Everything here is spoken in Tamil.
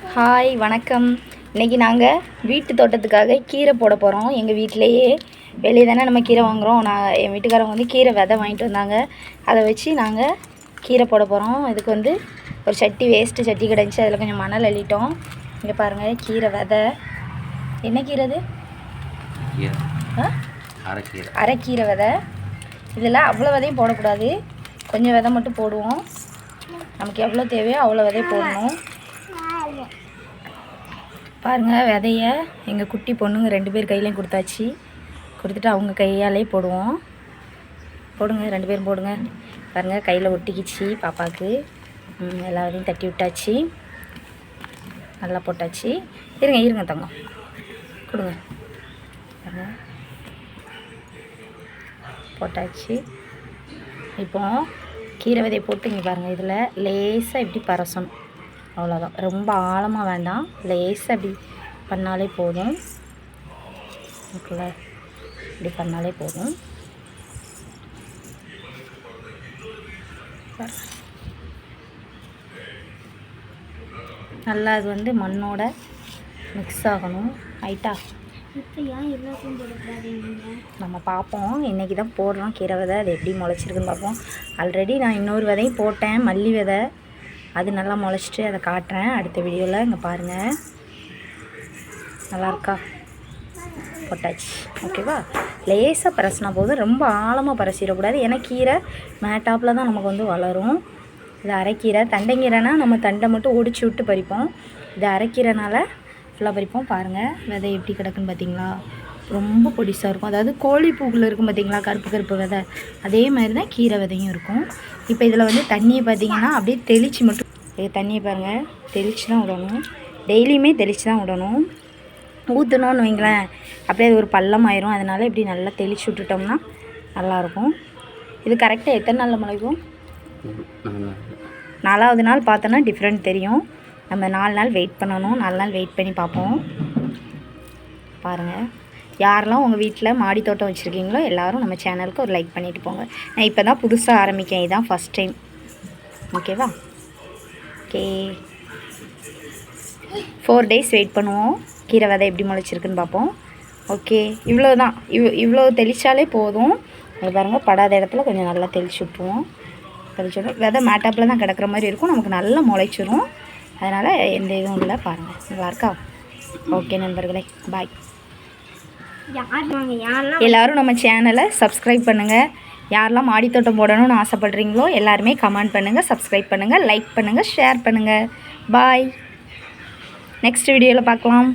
ஹாய் வணக்கம். இன்றைக்கி நாங்கள் வீட்டு தோட்டத்துக்காக கீரை போட போகிறோம் எங்கள் வீட்டிலையே வெளியே தானே நம்ம கீரை வாங்குகிறோம் நான் என் வீட்டுக்காரவங்க வந்து கீரை விதை வாங்கிட்டு வந்தாங்க. அதை வச்சு நாங்கள் கீரை போட போகிறோம் இதுக்கு வந்து ஒரு சட்டி வேஸ்ட்டு சட்டி கிடந்துச்சு. அதில் கொஞ்சம் மணல் அள்ளிட்டோம். இங்கே பாருங்கள் கீரை விதை. என்ன கீரை அது? அரைக்கீரை. அரைக்கீரை விதை. இதில் அவ்வளோ விதையும் போடக்கூடாது. கொஞ்சம் விதை மட்டும் போடுவோம். நமக்கு எவ்வளோ தேவையோ அவ்வளோ விதை போடணும். பாருங்கள் விதைய எங்கள் குட்டி பொண்ணுங்க ரெண்டு பேர் கையிலையும் கொடுத்தாச்சு. கொடுத்துட்டு அவங்க கையாலே போடுவோம். போடுங்க ரெண்டு பேரும் போடுங்க. பாருங்கள் கையில் ஒட்டிக்கிச்சு பாப்பாவுக்கு. ம், தட்டி விட்டாச்சு. நல்லா போட்டாச்சு. இருங்க இருங்க தங்கம். கொடுங்க. பாருங்க. போட்டாச்சு. இப்போ கீரை விதையை போட்டு இங்கே பாருங்கள் இதில் லேசாக இப்படி பரசணும். அவ்வளோதான் ரொம்ப ஆழமாக வேண்டாம். லேசாக இப்படி பண்ணாலே போதும். ஓகேல இப்படி பண்ணாலே போதும். நல்லா அது வந்து மண்ணோட மிக்ஸ் ஆகணும். ஹைட்டா நம்ம பார்ப்போம் இன்றைக்கி தான் போடுறோம். கீரை விதை அது எப்படி முளைச்சிருக்குன்னு பார்ப்போம் ஆல்ரெடி நான் இன்னொரு விதையும் போட்டேன். மல்லி விதை. அது நல்லா முளைச்சிட்டு அதை காட்டுறேன். அடுத்த வீடியோவில் இங்கே பாருங்கள் நல்லாயிருக்கா போட்டாச்சு. ஓகேவா? லேசாக பரசினா போதும். ரொம்ப ஆழமாக பரசிடக்கூடாது. ஏன்னா கீரை மேட்டாப்பில் தான் நமக்கு வந்து வளரும். இது அரைக்கீரை. தண்டைக்கீரைனா நம்ம தண்டை மட்டும் ஒடிச்சு விட்டு பறிப்போம். இது அரைக்கீரைனால ஃபுல்லாக பறிப்போம். பாருங்கள் விதை எப்படி கிடக்குன்னு பார்த்தீங்களா ரொம்ப பொடிசாக இருக்கும். அதாவது கோழி பூக்கில் இருக்கும் பார்த்தீங்களா கருப்பு கருப்பு விதை. அதே மாதிரி தான் கீரை விதையும் இருக்கும். இப்போ இதில் வந்து தண்ணியை பார்த்தீங்கன்னா அப்படியே தெளித்து மட்டும் இது தண்ணியை பாருங்கள் தெளித்து தான் விடணும். டெய்லியுமே தெளித்து தான் விடணும். ஊற்றணும்னு வைங்களேன். அப்படியே அது ஒரு பள்ளம் ஆயிரும் அதனால் இப்படி நல்லா தெளித்து விட்டுட்டோம்னா நல்லாயிருக்கும். இது கரெக்டாக எத்தனை நாளில் முளைக்கும்? நாலாவது நாள் பார்த்தோன்னா டிஃப்ரெண்ட் தெரியும். நம்ம நாலு நாள் வெயிட் பண்ணணும். நாலு நாள் வெயிட் பண்ணி பார்ப்போம். பாருங்கள் யாரெல்லாம் உங்கள் வீட்டில் மாடி தோட்டம் வச்சுருக்கீங்களோ எல்லாரும் நம்ம சேனலுக்கு ஒரு லைக் பண்ணிவிட்டு போங்க. நான் இப்போ தான் புதுசாக ஆரம்பிக்கேன் இதுதான் ஃபஸ்ட் டைம் ஓகேவா ஓகே ஃபோர் டேஸ் வெயிட் பண்ணுவோம். கீரை விதை எப்படி முளைச்சிருக்குன்னு பார்ப்போம். ஓகே இவ்வளோ தான் இவ் இவ்வளோ தெளித்தாலே போதும். அது பாருங்கள் படாத இடத்துல கொஞ்சம் நல்லா தெளிச்சு விட்ருவோம் தெளிச்சிடும் விதை மேட்டாப்பில் தான் கிடக்கிற மாதிரி இருக்கும். நமக்கு நல்லா முளைச்சிரும். அதனால் எந்த இதுவும் இல்லை. பாருங்கள் நல்லா இருக்கா ஓகே நண்பர்களே. பாய் எல்லாரும் நம்ம சேனலை சப்ஸ்கிரைப் பண்ணுங்கள் யாரெல்லாம் மாடித்தோட்டம் போடணும்னு ஆசைப்பட்றீங்களோ எல்லாருமே கமெண்ட் பண்ணுங்கள் சப்ஸ்கிரைப் பண்ணுங்கள் லைக் பண்ணுங்கள் ஷேர் பண்ணுங்கள் பாய் நெக்ஸ்ட் வீடியோவில் பார்க்கலாம்.